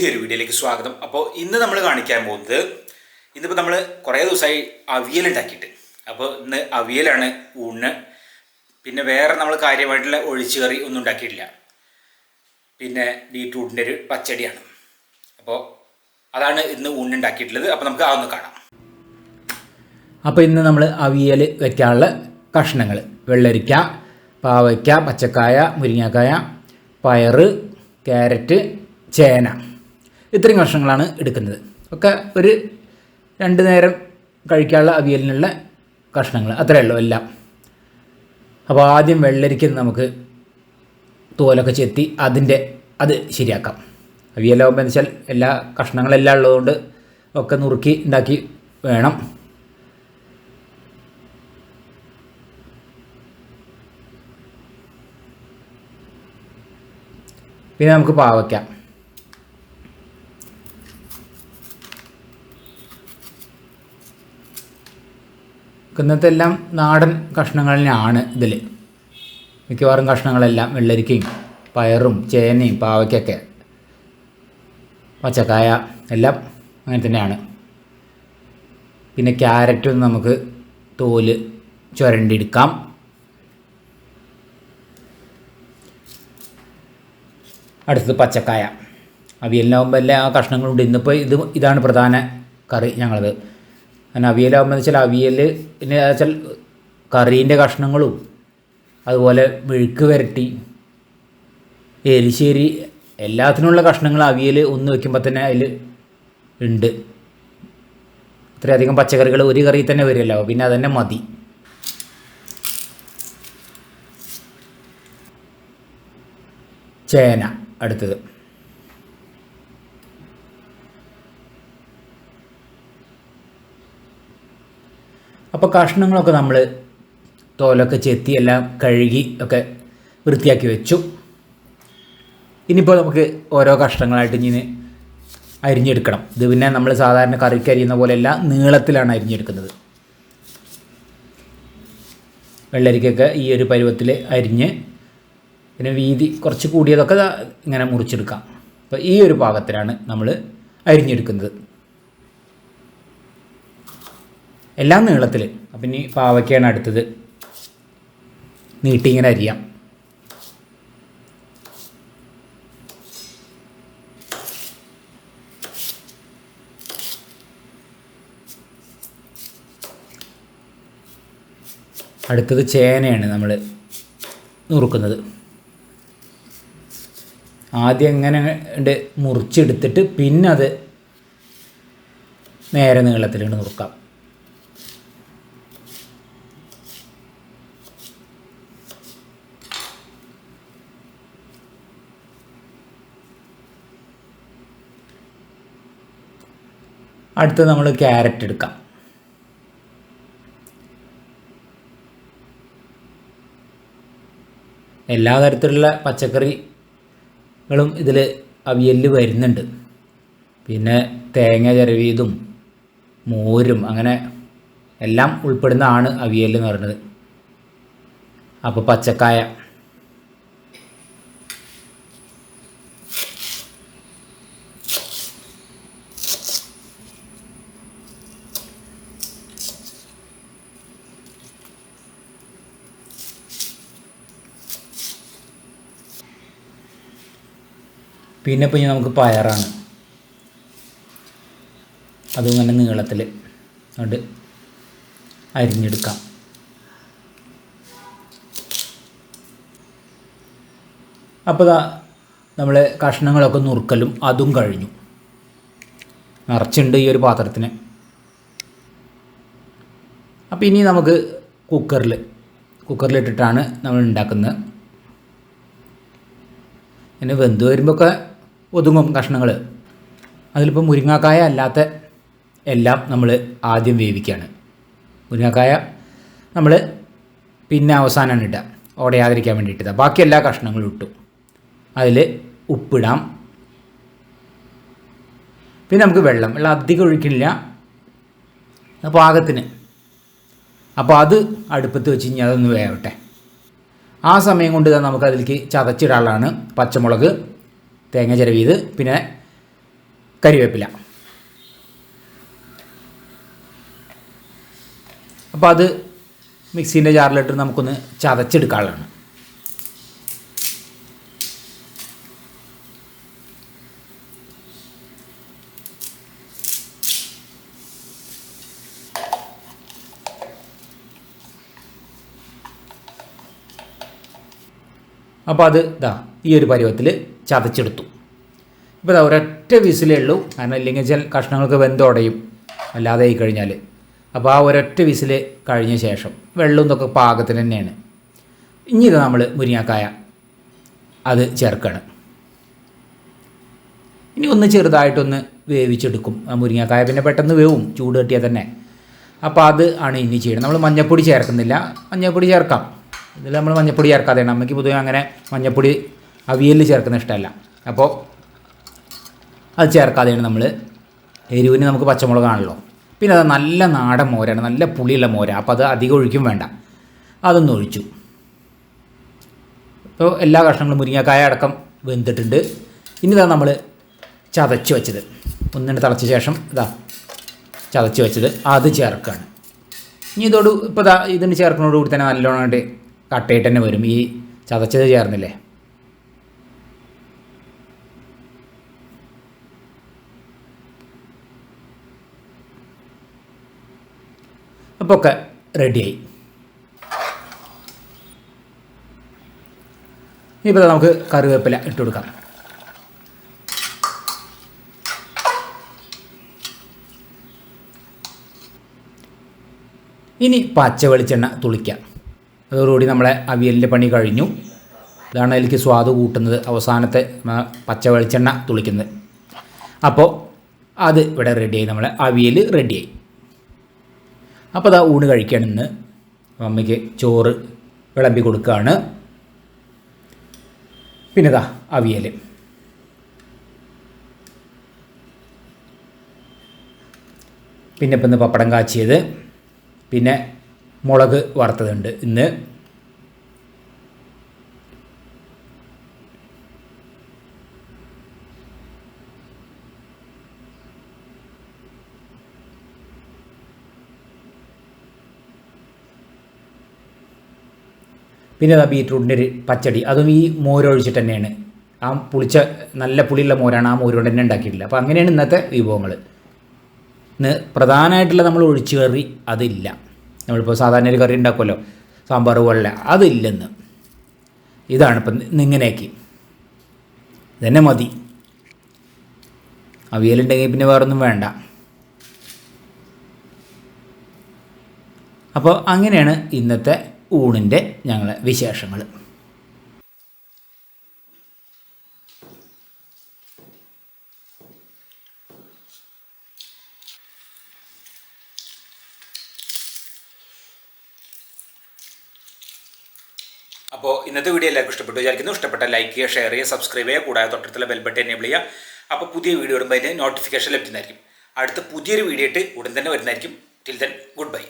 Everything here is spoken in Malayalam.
പുതിയൊരു വീഡിയോയിലേക്ക് സ്വാഗതം. അപ്പോൾ ഇന്ന് നമ്മൾ കാണിക്കാൻ പോകുന്നത് ഇന്നിപ്പോൾ നമ്മൾ കുറേ ദിവസമായി അവിയൽ ഉണ്ടാക്കിയിട്ട്. അപ്പോൾ ഇന്ന് അവിയലാണ് ഊണ്. പിന്നെ വേറെ നമ്മൾ കാര്യമായിട്ടുള്ള ഒഴിച്ചു കറി ഒന്നും ഉണ്ടാക്കിയിട്ടില്ല. പിന്നെ ബീട്രൂട്ടിന്റെ ഒരു പച്ചടിയാണ്. അപ്പോൾ അതാണ് ഇന്ന് ഊണ് ഉണ്ടാക്കിയിട്ടുള്ളത്. അപ്പോൾ നമുക്ക് അതൊന്ന് കാണാം. അപ്പോൾ ഇന്ന് നമ്മൾ അവിയൽ വയ്ക്കാനുള്ള കഷ്ണങ്ങൾ. വെള്ളരിക്ക പാവയ്ക്ക പച്ചക്കായ മുരിങ്ങക്കായ പയറ് ക്യാരറ്റ് ചേന. ഇത്രയും കഷ്ണങ്ങളാണ് എടുക്കുന്നത്. ഒക്കെ ഒരു രണ്ട് നേരം കഴിക്കാനുള്ള അവിയലിനുള്ള കഷ്ണങ്ങൾ. അത്രയേ ഉള്ളൂ എല്ലാം. അപ്പോൾ ആദ്യം വെള്ളരിക്ക നമുക്ക് തോലൊക്കെ ചെത്തി അതിന്റെ അത് ശരിയാക്കാം. അവിയലാകുമ്പോൾ എന്ന് വെച്ചാൽ എല്ലാ കഷ്ണങ്ങളെല്ലാം ഉള്ളതുകൊണ്ട് ഒക്കെ നുറുക്കി ഉണ്ടാക്കി വേണം. പിന്നെ നമുക്ക് പാവയ്ക്ക. എല്ലാം നാടൻ കഷ്ണങ്ങളിലാണ് ഇതിൽ മിക്കവാറും കഷ്ണങ്ങളെല്ലാം വെള്ളരിക്കയും പയറും ചേനയും പാവയ്ക്കൊക്കെ. പച്ചക്കായ എല്ലാം അങ്ങനെ തന്നെയാണ്. പിന്നെ ക്യാരറ്റും നമുക്ക് തോൽ ചുരണ്ടിയെടുക്കാം. അടുത്തത് പച്ചക്കായ. അവിയലിനാകുമ്പോൾ എല്ലാ കഷ്ണങ്ങളുണ്ട് ഇന്നിപ്പോൾ ഇത് ഇതാണ് പ്രധാന കറി ഞങ്ങളത്. അങ്ങനെ അവിയലാകുമ്പോൾ വെച്ചാൽ അവിയലിന് വെച്ചാൽ കറീന്റെ കഷ്ണങ്ങളും അതുപോലെ മെഴുക്ക് വരട്ടി എരിശ്ശേരി എല്ലാത്തിനുള്ള കഷ്ണങ്ങൾ അവിയൽ ഒന്ന് വെക്കുമ്പോൾ തന്നെ അതിൽ ഉണ്ട്. ഇത്രയധികം പച്ചക്കറികൾ ഒരു കറി തന്നെ വരുമല്ലോ പിന്നെ അതന്നെ മതി. ചേന അടുത്തത്. അപ്പോൾ കഷ്ണങ്ങളൊക്കെ നമ്മൾ തോലൊക്കെ ചെത്തി എല്ലാം കഴുകി ഒക്കെ വൃത്തിയാക്കി വെച്ചു. ഇനിയിപ്പോൾ നമുക്ക് ഓരോ കഷ്ണങ്ങളായിട്ട് ഇനി അരിഞ്ഞെടുക്കണം. ഇത് പിന്നെ നമ്മൾ സാധാരണ കറിക്ക് അരിയുന്ന പോലെയല്ല നീളത്തിലാണ് അരിഞ്ഞെടുക്കുന്നത്. വെള്ളരിക്കൊക്കെ ഈ ഒരു പരുവത്തിൽ അരിഞ്ഞ് പിന്നെ വീതി കുറച്ച് കൂടിയതൊക്കെ ഇങ്ങനെ മുറിച്ചെടുക്കാം. അപ്പോൾ ഈ ഒരു പാകത്തിലാണ് നമ്മൾ അരിഞ്ഞെടുക്കുന്നത്. എല്ലാം നീളത്തിൽ അപ്പം ഇനി പാവയ്ക്കാണ് അടുത്തത്. നീട്ടി ഇങ്ങനെ അരിയാം. അടുത്തത് ചേനയാണ് നമ്മൾ നുറുക്കുന്നത്. ആദ്യം എങ്ങനെ ഉണ്ട് മുറിച്ചെടുത്തിട്ട് പിന്നെ അത് നേരെ നീളത്തിലുണ്ട് നുറുക്കാം. അടുത്ത് നമ്മൾ ക്യാരറ്റ് എടുക്കാം. എല്ലാ തരത്തിലുള്ള പച്ചക്കറികളും ഇതിൽ അവിയലിൽ വരുന്നുണ്ട്. പിന്നെ തേങ്ങ ചിരവിയതും മോരും അങ്ങനെ എല്ലാം ഉൾപ്പെടുന്നതാണ് അവിയൽ എന്ന് പറയുന്നത്. അപ്പോൾ പച്ചക്കായ. പിന്നെ പിന്നെ നമുക്ക് പയറാണ്. അതും ഇങ്ങനെ നീളത്തിൽ അതുകൊണ്ട് അരിഞ്ഞെടുക്കാം. അപ്പോൾ ഇതാ നമ്മൾ കഷ്ണങ്ങളൊക്കെ നുറുക്കലും അതും കഴിഞ്ഞു. നിറച്ചുണ്ട് ഈ ഒരു പാത്രത്തിന്. അപ്പോൾ ഇനി നമുക്ക് കുക്കറിൽ കുക്കറിലിട്ടിട്ടാണ് നമ്മൾ ഉണ്ടാക്കുന്നത്. പിന്നെ വെന്ത് വരുമ്പോഴൊക്കെ ഒതുങ്ങും കഷ്ണങ്ങൾ അതിലിപ്പോൾ മുരിങ്ങാക്കായ അല്ലാത്ത എല്ലാം നമ്മൾ ആദ്യം വേവിക്കുകയാണ് മുരിങ്ങാക്കായ നമ്മൾ പിന്നെ അവസാനമാണ് ഇടുക. ഓടയാതിരിക്കാൻ വേണ്ടിയിട്ട് ബാക്കി എല്ലാ കഷ്ണങ്ങളും ഇട്ടു. അതിൽ ഉപ്പിടാം. പിന്നെ നമുക്ക് വെള്ളം. വെള്ളം അധികം ഒഴിക്കണില്ല. പാകത്തിന്. അപ്പോൾ അത് അടുപ്പത്ത് വെച്ച് കഴിഞ്ഞാൽ അതൊന്ന് വേവട്ടെ. ആ സമയം കൊണ്ട് തന്നെ നമുക്ക് അതിലേക്ക് ചതച്ചിടാനുള്ളതാണ് പച്ചമുളക്. തേങ്ങ ചിരവിയത് പിന്നെ കരിവേപ്പില. അപ്പോൾ അത് മിക്സീന്റെ ജാറിലിട്ട് നമുക്കൊന്ന് ചതച്ചെടുക്കാനുള്ളതാണ്. അപ്പോൾ അത് ഇതാ ഈ ഒരു പരുവത്തിൽ ചതച്ചെടുത്തു. ഇപ്പോൾ ഇതാ ഒരൊറ്റ വിസിലേ ഉള്ളൂ. കാരണം ഇല്ലെങ്കിൽ ചില കഷ്ണങ്ങൾക്ക് വെന്തുടയും. അല്ലാതെ ആയി കഴിഞ്ഞാൽ അപ്പോൾ ആ ഒരൊറ്റ വിസിൽ കഴിഞ്ഞ ശേഷം വെള്ളം ഇതൊക്കെ പാകത്തിന് തന്നെയാണ്. ഇനി ഇത് നമ്മൾ മുരിങ്ങാക്കായ അത് ചേർക്കണം. ഇനി ഒന്ന് ചെറുതായിട്ടൊന്ന് വേവിച്ചെടുക്കും. ആ മുരിങ്ങാക്കായ പിന്നെ പെട്ടെന്ന് വേവും. ചൂട് കെട്ടിയാൽ തന്നെ. അപ്പോൾ അത് ആണ് ഇനി ചെയ്യുന്നത്. നമ്മൾ മഞ്ഞപ്പൊടി ചേർക്കുന്നില്ല. മഞ്ഞപ്പൊടി ചേർക്കാം. ഇതിൽ നമ്മൾ മഞ്ഞപ്പൊടി ചേർക്കാതെയാണ്. അമ്മയ്ക്ക് പൊതുവെ അങ്ങനെ മഞ്ഞപ്പൊടി അവിയലിൽ ചേർക്കുന്ന ഇഷ്ടമല്ല. അപ്പോൾ അത് ചേർക്കാതെയാണ് നമ്മൾ എരിവിന് നമുക്ക് പച്ചമുളകാണല്ലോ. പിന്നെ അത് നല്ല നാടൻ മോരാണ് നല്ല പുളിയുള്ള മോര. അപ്പോൾ അത് അധികം ഒഴിക്കും വേണ്ട. അതൊന്ന് ഒഴിച്ചു. ഇപ്പോൾ എല്ലാ കഷ്ണങ്ങളും മുരിങ്ങക്കായ അടക്കം വെന്തിട്ടുണ്ട്. ഇനി ഇതാ നമ്മൾ ചതച്ച് വെച്ചത്. ഒന്നിന് തിളച്ച ശേഷം ഇതാ ചതച്ച് വെച്ചത്. അത് ചേർക്കുകയാണ് ഇനി ഇതോട് ഇപ്പോൾ ഇതാ ഇതിന് ചേർക്കുന്നതോടുകൂടി തന്നെ നല്ലോണമായിട്ട് കട്ടയിട്ട് തന്നെ വരും. ഈ ചതച്ചത് ചേർന്നില്ലേ? അപ്പോൾ ഒക്കെ റെഡിയായി ഇപ്പോൾ നമുക്ക് കറിവേപ്പില ഇട്ട് കൊടുക്കാം. ഇനി പച്ച വെളിച്ചെണ്ണ തുളിക്കാം. അതോടുകൂടി നമ്മളെ അവിയലിന്റെ പണി കഴിഞ്ഞു. ഇതാണ് അതിലേക്ക് സ്വാദ് കൂട്ടുന്നത്. അവസാനത്തെ പച്ച വെളിച്ചെണ്ണ തുളിക്കുന്നത്. അപ്പോൾ അത് ഇവിടെ റെഡിയായി. നമ്മളെ അവിയൽ റെഡിയായി. അപ്പോൾ അതാ ഊണ് കഴിക്കാൻ ഇന്ന് അമ്മയ്ക്ക് ചോറ് വിളമ്പി കൊടുക്കുകയാണ് പിന്നെ ഇതാ അവിയൽ പിന്നെ ഇപ്പം ഇന്ന് പപ്പടം കാച്ചിയത്. പിന്നെ മുളക് വറുത്തതുണ്ട് ഇന്ന്. പിന്നെ അതാ ബീറ്റ്റൂട്ടിന്റെ ഒരു പച്ചടി. അതും ഈ മോരൊഴിച്ചിട്ട് തന്നെയാണ്. ആ പുളിച്ച നല്ല പുളിയുള്ള മോരാണ് ആ മോര് കൊണ്ട് തന്നെ ഉണ്ടാക്കിയിട്ടില്ല അപ്പോൾ അങ്ങനെയാണ് ഇന്നത്തെ വിഭവങ്ങൾ ഇന്ന് പ്രധാനമായിട്ടുള്ള നമ്മൾ ഒഴിച്ചു കറി അതില്ല. നമ്മളിപ്പോൾ സാധാരണ ഒരു കറി ഉണ്ടാക്കുമല്ലോ സാമ്പാർ പോലെ അതില്ലെന്ന് ഇതാണ് ഇപ്പം ഇങ്ങനെയാക്കി. ഇതന്നെ മതി. അവിയലുണ്ടെങ്കിൽ പിന്നെ വേറൊന്നും വേണ്ട. അപ്പോൾ അങ്ങനെയാണ് ഇന്നത്തെ ഊണിന്റെ ഞങ്ങളെ വിശേഷങ്ങൾ അപ്പോൾ ഇന്നത്തെ വീഡിയോ എല്ലാവർക്കും ഇഷ്ടപ്പെട്ടു വിചാരിക്കുന്നു. ഇഷ്ടപ്പെട്ട ലൈക്ക് ചെയ്യുക ഷെയർ ചെയ്യുക സബ്സ്ക്രൈബ് ചെയ്യുക കൂടാതെ തൊട്ടടുത്തുള്ള ബെൽബട്ടൺ എനേബിൾ ചെയ്യുക. അപ്പോൾ പുതിയ വീഡിയോ ഇടുമ്പോൾ അതിന്റെ നോട്ടിഫിക്കേഷൻ ലഭിക്കുന്നതായിരിക്കും. അടുത്ത പുതിയൊരു വീഡിയോ ഇട്ട് ഉടൻ തന്നെ വരുന്നതായിരിക്കും. Till then good bye